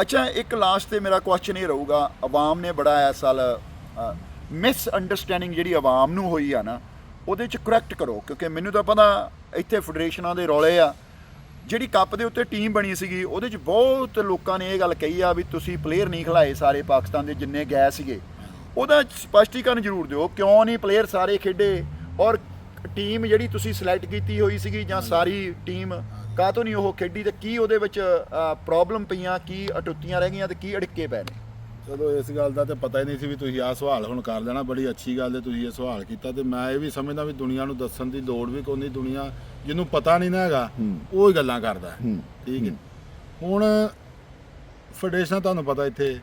ਅੱਛਾ, ਇੱਕ ਲਾਸਟ ਤੇ ਮੇਰਾ ਕੁਐਸਚਨ ਇਹ ਰਹੂਗਾ, ਆਵਾਮ ਨੇ ਬੜਾ ਇਸ ਸਾਲ ਮਿਸ ਅੰਡਰਸਟੈਂਡਿੰਗ ਜਿਹੜੀ ਆਵਾਮ ਨੂੰ ਹੋਈ ਆ ਨਾ, ਉਹਦੇ ਚ ਕਰੈਕਟ ਕਰੋ, ਕਿਉਂਕਿ ਮੈਨੂੰ ਤਾਂ ਪਤਾ ਇੱਥੇ ਫੈਡਰੇਸ਼ਨਾਂ ਦੇ ਰੌਲੇ ਆ। ਜਿਹੜੀ ਕੱਪ ਦੇ ਉੱਤੇ ਟੀਮ ਬਣੀ ਸੀਗੀ, ਉਹਦੇ ਚ ਬਹੁਤ ਲੋਕਾਂ ਨੇ ਇਹ ਗੱਲ ਕਹੀ ਆ ਵੀ ਤੁਸੀਂ ਪਲੇਅਰ ਨਹੀਂ ਖਿਲਾਏ ਸਾਰੇ ਪਾਕਿਸਤਾਨ ਦੇ ਜਿੰਨੇ ਗਏ ਸੀਗੇ। ਉਹਦਾ ਸਪਸ਼ਟੀਕਰਨ ਜ਼ਰੂਰ ਦਿਓ, ਕਿਉਂ ਨਹੀਂ ਪਲੇਅਰ ਸਾਰੇ ਖੇਡੇ ਔਰ ਟੀਮ ਜਿਹੜੀ ਤੁਸੀਂ ਸਿਲੈਕਟ ਕੀਤੀ ਹੋਈ ਸੀਗੀ ਜਾਂ ਸਾਰੀ ਟੀਮ ਕਾਹਤੋਂ ਨਹੀਂ ਉਹ ਖੇਡੀ ਤੇ ਕੀ ਉਹਦੇ ਵਿੱਚ ਪ੍ਰੋਬਲਮ ਪਈਆਂ ਕੀ ਅਟੁੱਤੀਆਂ ਰਹਿ ਗਈਆਂ ਤੇ ਕੀ ਅੜਿੱਕੇ ਪੈ ਨੇ? ਚਲੋ ਇਸ ਗੱਲ ਦਾ ਤੇ ਪਤਾ ਹੀ ਨਹੀਂ ਸੀ ਵੀ ਤੁਸੀਂ ਆਹ ਸਵਾਲ ਹੁਣ ਕਰ ਲੈਣਾ ਬੜੀ ਅੱਛੀ ਗੱਲ ਹੈ ਤੁਸੀਂ ਇਹ ਸਵਾਲ ਕੀਤਾ ਤੇ ਮੈਂ ਇਹ ਵੀ ਸਮਝਦਾ ਵੀ ਦੁਨੀਆ ਨੂੰ ਦੱਸਣ ਦੀ ਲੋੜ ਵੀ ਕੋਈ ਨਹੀਂ ਦੁਨੀਆ ਜਿਹਨੂੰ ਪਤਾ ਨਹੀਂ ਨਾ ਹੈਗਾ ਉਹ ਹੀ ਗੱਲਾਂ ਕਰਦਾ। ਠੀਕ ਹੈ। ਹੁਣ ਫੈਡਰੇਸ਼ਨ ਤੁਹਾਨੂੰ ਪਤਾ ਇੱਥੇ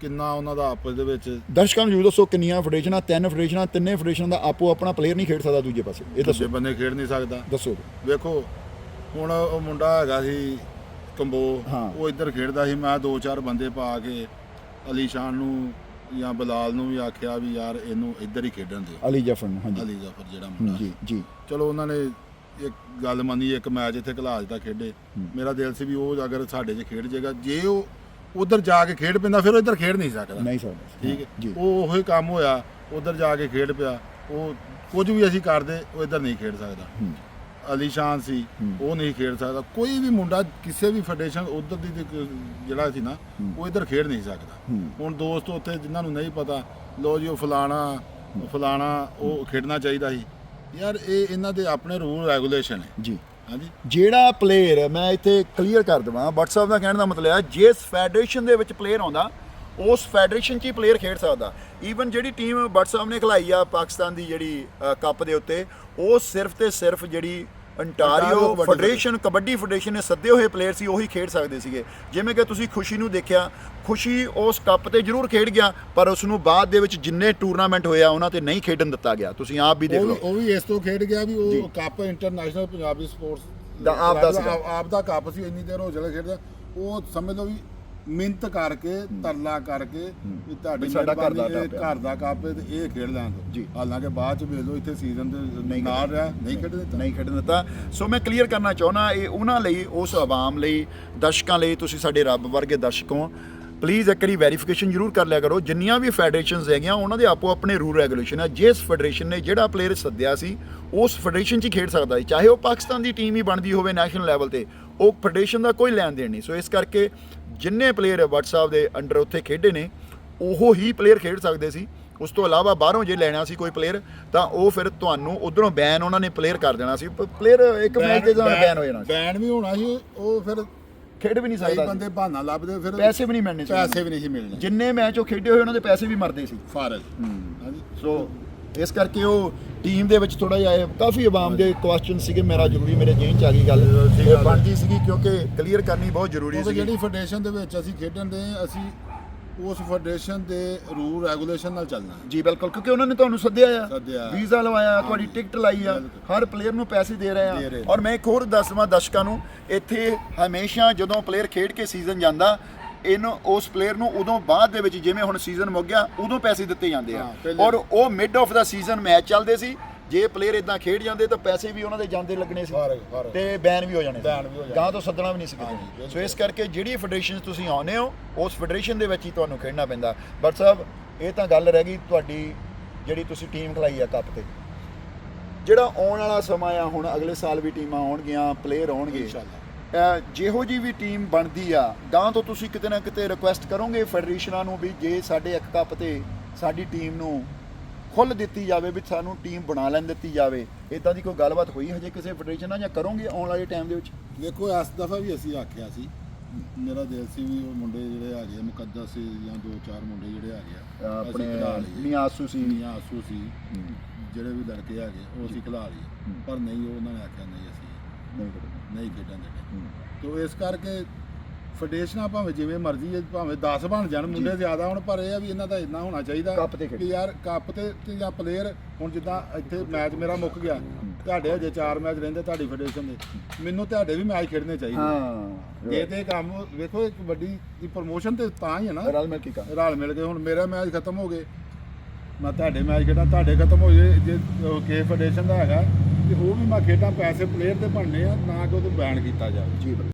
ਕਿੰਨਾ ਉਹਨਾਂ ਦਾ ਆਪਸ ਦੇ ਵਿੱਚ ਦਰਸ਼ਕਾਂ ਨੂੰ ਜਰੂਰ ਦੱਸੋ ਕਿੰਨੀਆਂ ਫੈਡਰੇਸ਼ਨਾਂ ਤਿੰਨ ਫੈਡਰੇਸ਼ਨਾਂ ਤਿੰਨੇ ਫੈਡਰੇਸ਼ਨਾਂ ਦਾ ਆਪੋ ਆਪਣਾ ਪਲੇਅਰ ਨਹੀਂ ਖੇਡ ਸਕਦਾ ਦੂਜੇ ਪਾਸੇ। ਇਹ ਦੱਸੋ। ਬੰਦੇ ਖੇਡ ਨਹੀਂ ਸਕਦਾ। ਦੱਸੋ। ਵੇਖੋ ਹੁਣ ਉਹ ਮੁੰਡਾ ਹੈਗਾ ਸੀ ਕੰਬੋ ਹਾਂ। ਉਹ ਇੱਧਰ ਖੇਡਦਾ ਸੀ। ਮੈਂ ਦੋ ਚਾਰ ਬੰਦੇ ਪਾ ਕੇ ਅਲੀ ਸ਼ਾਨ ਨੂੰ ਜਾਂ ਬਲਾਲ ਨੂੰ ਵੀ ਆਖਿਆ ਵੀ ਯਾਰ ਇਹਨੂੰ ਇੱਧਰ ਹੀ ਖੇਡਣ ਦਿਓ ਅਲੀ ਜਫਰ ਨੂੰ ਹਾਂਜੀ। ਅਲੀ ਜਾਫਰ ਜਿਹੜਾ ਮੁੰਡਾ ਜੀ ਜੀ। ਚਲੋ ਉਹਨਾਂ ਨੇ ਇੱਕ ਗੱਲ ਮੰਨੀ ਇੱਕ ਮੈਚ ਇੱਥੇ ਘਲਾਜ ਦਾ ਖੇਡੇ। ਮੇਰਾ ਦਿਲ ਸੀ ਵੀ ਉਹ ਅਗਰ ਸਾਡੇ 'ਚ ਖੇਡ ਜਾਏਗਾ ਜੇ ਉਹ ਉਧਰ ਜਾ ਕੇ ਖੇਡ ਪੈਂਦਾ ਫਿਰ ਉਹ ਇੱਧਰ ਖੇਡ ਨਹੀਂ ਸਕਦਾ। ਨਹੀਂ ਸਕਦਾ ਠੀਕ ਹੈ? ਜੀ। ਉਹ ਉਹੀ ਕੰਮ ਹੋਇਆ ਉਧਰ ਜਾ ਕੇ ਖੇਡ ਪਿਆ। ਉਹ ਕੁਝ ਵੀ ਅਸੀਂ ਕਰਦੇ ਉਹ ਇੱਧਰ ਨਹੀਂ ਖੇਡ ਸਕਦਾ। ਹੂੰ। ਅਲੀ ਸ਼ਾਨ ਸੀ ਉਹ ਨਹੀਂ ਖੇਡ ਸਕਦਾ। ਕੋਈ ਵੀ ਮੁੰਡਾ ਕਿਸੇ ਵੀ ਫੈਡਰੇਸ਼ਨ ਉਧਰ ਦੀ ਜਿਹੜਾ ਸੀ ਨਾ ਉਹ ਇੱਧਰ ਖੇਡ ਨਹੀਂ ਸਕਦਾ। ਹੁਣ ਦੋਸਤ ਉੱਥੇ ਜਿਨ੍ਹਾਂ ਨੂੰ ਨਹੀਂ ਪਤਾ ਲੋ ਜੀ ਉਹ ਫਲਾਣਾ ਫਲਾਣਾ ਉਹ ਖੇਡਣਾ ਚਾਹੀਦਾ ਸੀ। ਯਾਰ ਇਹ ਇਹਨਾਂ ਦੇ ਆਪਣੇ ਰੂਲ ਰੈਗੂਲੇਸ਼ਨ ਹੈ ਜੀ। ਹਾਂਜੀ। ਜਿਹੜਾ ਪਲੇਅਰ ਮੈਂ ਇੱਥੇ ਕਲੀਅਰ ਕਰ ਦਵਾਂ WhatsApp ਦਾ ਕਹਿਣ ਦਾ ਮਤਲਬ ਹੈ ਜਿਸ ਫੈਡਰੇਸ਼ਨ ਦੇ ਵਿੱਚ ਪਲੇਅਰ ਆਉਂਦਾ ਉਸ ਫੈਡਰੇਸ਼ਨ 'ਚ ਹੀ ਪਲੇਅਰ ਖੇਡ ਸਕਦਾ। ਈਵਨ ਜਿਹੜੀ ਟੀਮ WhatsApp ਨੇ ਖਿਲਾਈ ਆ ਪਾਕਿਸਤਾਨ ਦੀ ਜਿਹੜੀ ਕੱਪ ਦੇ ਉੱਤੇ ਉਹ ਸਿਰਫ ਤੇ ਸਿਰਫ ਜਿਹੜੀ ਅੰਟਾਰੀਓ ਫੈਡਰੇਸ਼ਨ ਕਬੱਡੀ ਫੈਡਰੇਸ਼ਨ ਨੇ ਸੱਦੇ ਹੋਏ ਪਲੇਅਰ ਸੀ ਉਹੀ ਖੇਡ ਸਕਦੇ ਸੀਗੇ ਜਿਵੇਂ ਕਿ ਤੁਸੀਂ ਖੁਸ਼ੀ ਨੂੰ ਦੇਖਿਆ ਖੁਸ਼ੀ ਉਸ ਕੱਪ ਤੇ ਜ਼ਰੂਰ ਖੇਡ ਗਿਆ ਪਰ ਉਸ ਨੂੰ ਬਾਅਦ ਦੇ ਵਿੱਚ ਜਿੰਨੇ ਟੂਰਨਾਮੈਂਟ ਹੋਇਆ ਉਹਨਾਂ ਤੇ ਨਹੀਂ ਖੇਡਣ ਦਿੱਤਾ ਗਿਆ ਤੁਸੀਂ ਆਪ ਵੀ ਦੇਖ ਲਓ ਉਹ ਵੀ ਇਸ ਤੋਂ ਖੇਡ ਗਿਆ ਵੀ। ਉਹ ਕੱਪ ਇੰਟਰਨੈਸ਼ਨਲ ਪੰਜਾਬੀ ਸਪੋਰਟਸ ਦਾ ਆਪ ਦਾ। ਆਪ ਦਾ ਕੱਪ ਸੀ ਇੰਨੀ ਦੇਰ ਹੋ ਚਲਾ ਖੇਡਦਾ ਉਹ ਸਮਝ ਲਓ ਵੀ ਮਿਹਨਤ ਕਰਕੇ ਤਰਲਾ ਕਰਕੇ ਵੀ ਤੁਹਾਡੀ ਵੀ ਸਾਡਾ ਘਰ ਦਾ ਮਿਹਰਬਾਨੀ, ਇਹ। ਘਰ ਦਾ ਕੱਪ ਹੈ ਤੇ ਇਹ ਖੇਡ ਲੈਣ। ਜੀ। ਹਾਲਾਂਕਿ ਬਾਅਦ ਚ ਵੇਖ ਲਓ ਇੱਥੇ ਸੀਜ਼ਨ ਦੇ ਨਹੀਂ ਨਾਲ ਰਿਹਾ ਨਹੀਂ ਖੇਡ ਦਿੱਤਾ ਨਹੀਂ ਖੇਡਣ ਦਿੱਤਾ ਸੋ ਮੈਂ ਕਲੀਅਰ ਕਰਨਾ ਚਾਹੁੰਦਾ ਇਹ ਉਹਨਾਂ ਲਈ ਉਸ ਆਵਾਮ ਲਈ ਦਰਸ਼ਕਾਂ ਲਈ ਤੁਸੀਂ ਸਾਡੇ ਰੱਬ ਵਰਗੇ ਦਰਸ਼ਕ ਹੋ ਪਲੀਜ਼ ਇੱਕ ਵਾਰੀ ਵੈਰੀਫਿਕੇਸ਼ਨ ਜ਼ਰੂਰ ਕਰ ਲਿਆ ਕਰੋ। ਜਿੰਨੀਆਂ ਵੀ ਫੈਡਰੇਸ਼ਨਸ ਹੈਗੀਆਂ ਉਹਨਾਂ ਦੇ ਆਪੋ ਆਪਣੇ ਰੂਲ ਰੈਗੂਲੇਸ਼ਨ ਹੈ ਜਿਸ ਫੈਡਰੇਸ਼ਨ ਨੇ ਜਿਹੜਾ ਪਲੇਅਰ ਸੱਦਿਆ ਸੀ ਉਸ ਫੈਡਰੇਸ਼ਨ 'ਚ ਹੀ ਖੇਡ ਸਕਦਾ ਹੈ ਚਾਹੇ ਉਹ ਪਾਕਿਸਤਾਨ ਦੀ ਟੀਮ ਹੀ ਬਣਦੀ ਹੋਵੇ ਨੈਸ਼ਨਲ ਲੈਵਲ ਤੇ ਉਹ ਫੈਡਰੇਸ਼ਨ ਦਾ ਕੋਈ ਲੈਣ ਦੇਣ ਨਹੀਂ। ਸੋ ਇਸ ਕਰਕੇ ਜਿੰਨੇ ਪਲੇਅਰ WhatsApp ਦੇ ਅੰਡਰ ਉੱਥੇ ਖੇਡੇ ਨੇ ਉਹ ਹੀ ਪਲੇਅਰ ਖੇਡ ਸਕਦੇ ਸੀ। ਉਸ ਤੋਂ ਇਲਾਵਾ ਬਾਹਰੋਂ ਜੇ ਲੈਣਾ ਸੀ ਕੋਈ ਪਲੇਅਰ ਤਾਂ ਉਹ ਫਿਰ ਤੁਹਾਨੂੰ ਉਧਰੋਂ ਬੈਨ ਉਹਨਾਂ ਨੇ ਪਲੇਅਰ ਕਰ ਦੇਣਾ ਸੀ। ਪਲੇਅਰ ਇੱਕ ਮੈਚ ਦੇ ਦੌਰਾਨ ਬੈਨ ਹੋ ਜਾਣਾ ਸੀ। ਬੈਨ ਵੀ ਹੋਣਾ ਸੀ ਉਹ ਫਿਰ ਖੇਡ ਵੀ ਨਹੀਂ ਕਈ ਸਕਦਾ ਬੰਦੇ ਸੀ। ਬਹਾਨਾ ਲੱਭਦੇ ਫਿਰ ਪੈਸੇ ਵੀ ਨਹੀਂ ਮਿਲਣੇ ਸੀ। ਪੈਸੇ ਵੀ ਨਹੀਂ ਮਿਲਣੇ। ਜਿੰਨੇ ਮੈਚ ਉਹ ਖੇਡੇ ਹੋਏ ਉਹਨਾਂ ਦੇ ਪੈਸੇ ਵੀ ਮਰਦੇ ਸੀ। ਫਾਰਜ਼। ਹਾਂਜੀ। ਸੋ ਇਸ ਕਰਕੇ ਉਹ ਟੀਮ ਦੇ ਵਿੱਚ ਥੋੜਾ ਜਿਹਾ ਇਹ ਕਾਫੀ ਆਵਾਮ ਦੇ ਕੁਐਸਚਨ ਸੀਗੇ ਮੇਰਾ ਜ਼ਰੂਰੀ ਮੇਰੇ ਜੇਨ ਚ ਆ ਗਈ ਗੱਲ। ਇਹ। ਬਣਦੀ ਸੀਗੀ ਕਿਉਂਕਿ ਕਲੀਅਰ ਕਰਨੀ ਬਹੁਤ ਜ਼ਰੂਰੀ ਸੀ ਜਿਹੜੀ ਫੈਡਰੇਸ਼ਨ ਦੇ ਵਿੱਚ ਅਸੀਂ ਖੇਡਣ ਦੇ ਅਸੀਂ ਉਸ ਫੈਡਰੇਸ਼ਨ ਦੇ ਰੂਲ ਰੈਗੂਲੇਸ਼ਨ ਨਾਲ ਚੱਲਣਾ ਹੈ। ਜੀ ਬਿਲਕੁਲ ਕਿਉਂਕਿ ਉਹਨਾਂ ਨੇ ਤੁਹਾਨੂੰ ਸੱਦਿਆ ਆ ਸੱਦਿਆ। ਵੀਜ਼ਾ ਲਵਾਇਆ ਤੁਹਾਡੀ ਟਿਕਟ ਲਾਈ ਆ। ਹਰ ਪਲੇਅਰ ਨੂੰ ਪੈਸੇ ਦੇ ਰਹੇ ਦੇ ਆ ਰਹੇ। ਔਰ ਮੈਂ ਇੱਕ ਹੋਰ ਦੱਸਵਾਂ ਦਰਸ਼ਕਾਂ ਨੂੰ ਇੱਥੇ ਹਮੇਸ਼ਾ ਜਦੋਂ ਪਲੇਅਰ ਖੇਡ ਕੇ ਸੀਜ਼ਨ ਜਾਂਦਾ ਇਹਨੂੰ ਉਸ ਪਲੇਅਰ ਨੂੰ ਉਦੋਂ ਬਾਅਦ ਦੇ ਵਿੱਚ ਜਿਵੇਂ ਹੁਣ ਸੀਜ਼ਨ ਮੁੱਕ ਗਿਆ ਉਦੋਂ ਪੈਸੇ ਦਿੱਤੇ ਜਾਂਦੇ ਆ ਹਾਂ, ਪਹਿਲੇ- ਔਰ ਉਹ mid of the season match ਚੱਲਦੇ ਸੀ ਜੇ ਪਲੇਅਰ ਇਦਾਂ ਖੇਡ ਜਾਂਦੇ ਤਾਂ ਪੈਸੇ ਵੀ ਉਹਨਾਂ ਦੇ ਜਾਂਦੇ ਲੱਗਣੇ ਸੀ। ਤੇ ਬੈਨ ਵੀ ਹੋ ਜਾਣੇ ਜਾਣੇ। ਗਾਂ ਤੋਂ ਸੱਦਣਾ ਵੀ ਨਹੀਂ ਸੀ ਬਿਲਕੁਲ। ਸੋ ਇਸ ਕਰਕੇ ਜਿਹੜੀ ਫੈਡਰੇਸ਼ਨ ਤੁਸੀਂ ਆਉਨੇ ਹੋ ਉਸ ਫੈਡਰੇਸ਼ਨ ਦੇ ਵਿੱਚ ਹੀ ਤੁਹਾਨੂੰ ਖੇਡਣਾ ਪੈਂਦਾ। ਬਟ ਸਾਹਿਬ ਇਹ ਤਾਂ ਗੱਲ ਰਹਿ ਗਈ ਤੁਹਾਡੀ ਜਿਹੜੀ ਤੁਸੀਂ ਟੀਮ ਖਿਲਾਈ ਆ ਕੱਪ ਤੇ। ਜਿਹੜਾ ਆਉਣ ਵਾਲਾ ਸਮਾਂ ਆ ਹੁਣ ਅਗਲੇ ਸਾਲ ਵੀ ਟੀਮਾਂ ਆਉਣਗੀਆਂ ਪਲੇਅਰ ਆਉਣਗੇ। ਇਨਸ਼ਾਅੱਲਾ। ਜਿਹੋ ਜੀ ਵੀ ਟੀਮ ਬਣਦੀ ਆ ਗਾਂ ਤੋਂ ਤੁਸੀਂ ਕਿਤੇ ਨਾ ਕਿਤੇ ਰਿਕੁਐਸਟ ਕਰੋਗੇ ਫੈਡਰੇਸ਼ਨਾਂ ਨੂੰ ਵੀ ਜੇ ਸਾਡੇ ਇੱਕ ਕੱਪ ਤੇ ਸਾਡੀ ਟੀਮ ਨੂੰ ਖੁੱਲ ਦਿੱਤੀ ਜਾਵੇ ਵੀ ਸਾਨੂੰ ਟੀਮ ਬਣਾ ਲੈਣ ਦਿੱਤੀ ਜਾਵੇ। ਇਦਾਂ ਦੀ ਕੋਈ ਗੱਲਬਾਤ ਹੋਈ ਹਜੇ ਕਿਸੇ ਫੈਡਰੇਸ਼ਨ ਨਾਲ ਜਾਂ ਕਰੋਗੇ ਆਉਣ ਵਾਲੇ ਟਾਈਮ ਦੇ ਵਿੱਚ? ਦੇਖੋ ਇਸ ਦਫਾ ਵੀ ਅਸੀਂ ਆਖਿਆ ਸੀ। ਮੇਰਾ ਦਿਲ ਸੀ ਵੀ ਉਹ ਮੁੰਡੇ ਜਿਹੜੇ ਹੈਗੇ ਆ, ਮੁਕੱਦਸ ਸੀ ਜਾਂ ਦੋ ਚਾਰ ਮੁੰਡੇ ਜਿਹੜੇ ਹੈਗੇ ਆ ਆਪਣੇ ਨਿਆਸੂ ਸੀ। ਆਸੂ ਸੀ। ਜਿਹੜੇ ਵੀ ਲੜਕੇ ਹੈਗੇ ਉਹ ਅਸੀਂ ਖਿਲਾ ਲਈਏ। ਪਰ ਨਹੀਂ ਉਹ ਉਹਨਾਂ ਨੇ ਆਖਿਆ ਨਹੀਂ ਅਸੀਂ ਨਹੀਂ ਹੂੰ। ਤੋ ਇਸ ਕਰਕੇ ਫੈਡਰੇਸ਼ਨਾਂ ਭਾਵੇਂ ਜਿਵੇਂ ਮਰਜ਼ੀ ਹੈ ਭਾਵੇਂ 10 ਬਣ ਜਾਣ ਮੁੰਡੇ ਜ਼ਿਆਦਾ ਹੋਣ ਪਰ ਇਹ ਆ ਵੀ ਇਹਨਾਂ ਦਾ ਇੰਨਾ ਹੋਣਾ ਚਾਹੀਦਾ ਕੱਪ ਤੇ ਖੇਡੋ। ਕਿ ਯਾਰ ਕੱਪ ਤੇ ਤੇ ਜਾਂ ਪਲੇਅਰ ਹੁਣ ਜਿੱਦਾਂ ਇੱਥੇ ਮੈਚ ਮੇਰਾ ਮੁੱਕ ਗਿਆ ਤੁਹਾਡੇ ਹਜੇ 4 ਮੈਚ ਰਹਿੰਦੇ ਤੁਹਾਡੀ ਫੈਡਰੇਸ਼ਨ ਦੇ। ਮੈਨੂੰ ਤੁਹਾਡੇ ਵੀ ਮੈਚ ਖੇਡਣੇ ਚਾਹੀਦੇ। ਹਾਂ ਜੇ ਤੇ ਕੰਮ ਵੇਖੋ ਇੱਕ ਵੱਡੀ ਦੀ ਪ੍ਰੋਮੋਸ਼ਨ ਤੇ ਤਾਂ ਹੀ ਹੈ ਨਾ। ਰਲ ਮਿਲ ਕੇ ਕੰਮ। ਰਲ ਮਿਲ ਕੇ ਹੁਣ ਮੇਰਾ ਮੈਚ ਖਤਮ ਹੋ ਗਏ। ਮੈਂ ਤੁਹਾਡੇ ਮੈਚ ਖੇਡਾਂ ਤੁਹਾਡੇ ਖਤਮ ਹੋ ਜੇ ਜੇ ਕੇ ਫੈਡਰੇਸ਼ਨ ਦਾ ਹੈਗਾ ਤੇ ਉਹ ਵੀ ਮੈਂ ਖੇਡਾਂ ਪੈਸੇ ਪਲੇਅਰ ਤੇ ਬਣਨੇ ਆ ਨਾ ਕਿ ਉਹਨੂੰ ਬੈਨ ਕੀਤਾ ਜਾਵੇ। ਜੀ